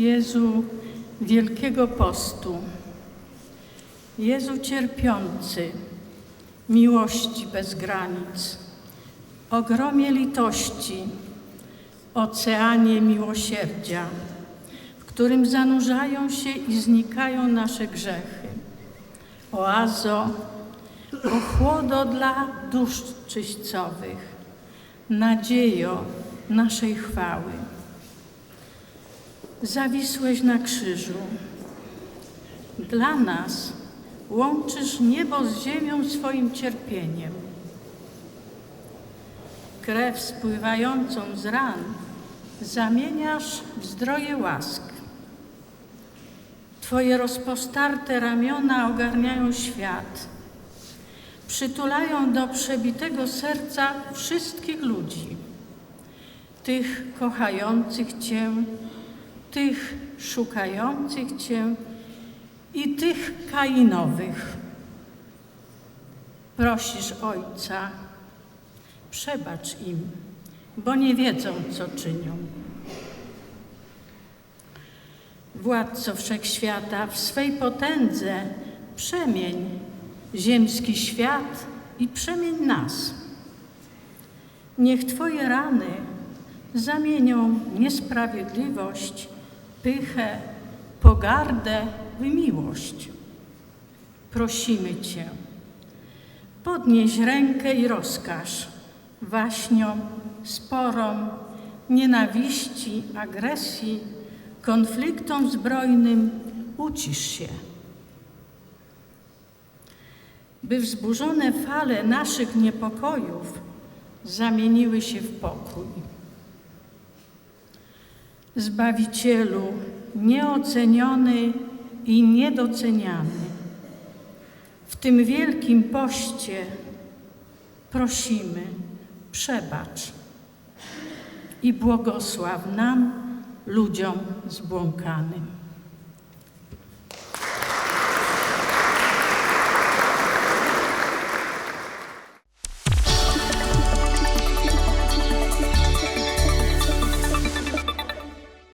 Jezu Wielkiego Postu, Jezu cierpiący, miłości bez granic, ogromie litości, oceanie miłosierdzia, w którym zanurzają się i znikają nasze grzechy. Oazo, ochłodo dla dusz czyścowych, nadziejo naszej chwały. Zawisłeś na krzyżu. Dla nas łączysz niebo z ziemią swoim cierpieniem. Krew spływającą z ran zamieniasz w zdroje łask. Twoje rozpostarte ramiona ogarniają świat, przytulają do przebitego serca wszystkich ludzi, tych kochających Cię, tych szukających Cię i tych kainowych. Prosisz Ojca, przebacz im, bo nie wiedzą, co czynią. Władco Wszechświata, w swej potędze przemień ziemski świat i przemień nas. Niech Twoje rany zamienią niesprawiedliwość, pychę, pogardę w miłość. Prosimy Cię, podnieś rękę i rozkaż waśniom, sporom, nienawiści, agresji, konfliktom zbrojnym ucisz się. By wzburzone fale naszych niepokojów zamieniły się w pokój. Zbawicielu, nieoceniony i niedoceniany, w tym wielkim poście prosimy, przebacz i błogosław nam, ludziom zbłąkanym.